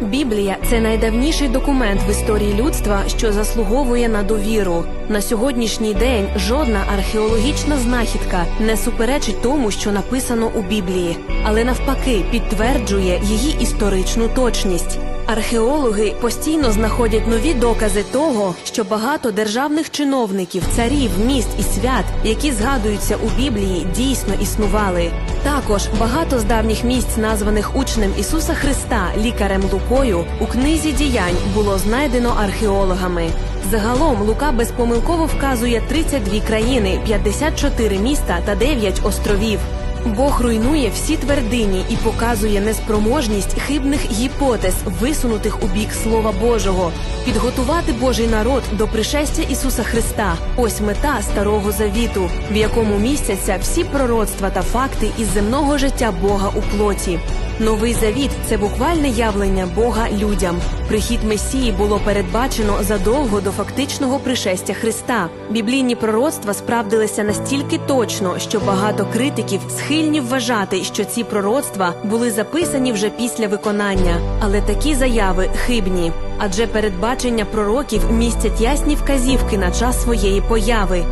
Біблія це найдавніший документ в історії людства, що заслуговує на довіру. На сьогоднішній день жодна археологічна знахідка не суперечить тому, що написано у Біблії, але навпаки підтверджує її історичну точність. Археологи постійно знаходять нові докази того, що багато державних чиновників, царів, міст і свят, які згадуються у Біблії, дійсно існували. Також багато з давніх місць, названих учнем Ісуса Христа лікарем Лукою, у книзі діянь було знайдено археологами. Загалом Лука безпомилково вказує 32 країни, 54 міста та 9 островів. Бог руйнує всі твердині і показує неспроможність хибних гіпотез, висунутих у бік Слова Божого, підготувати Божий народ до пришестя Ісуса Христа. Ось мета старого завіту, в якому містяться всі пророцтва та факти із земного життя Бога у плоті. Новий завіт це буквальне явлення Бога людям. Прихід Месії було передбачено задовго до фактичного пришестя Христа. Біблійні пророцтва справдилися настільки точно, що багато критиків схильні вважати, що ці пророцтва були записані вже після виконання. Але такі заяви хибні, адже передбачення пророків містять ясні вказівки на час своєї появи.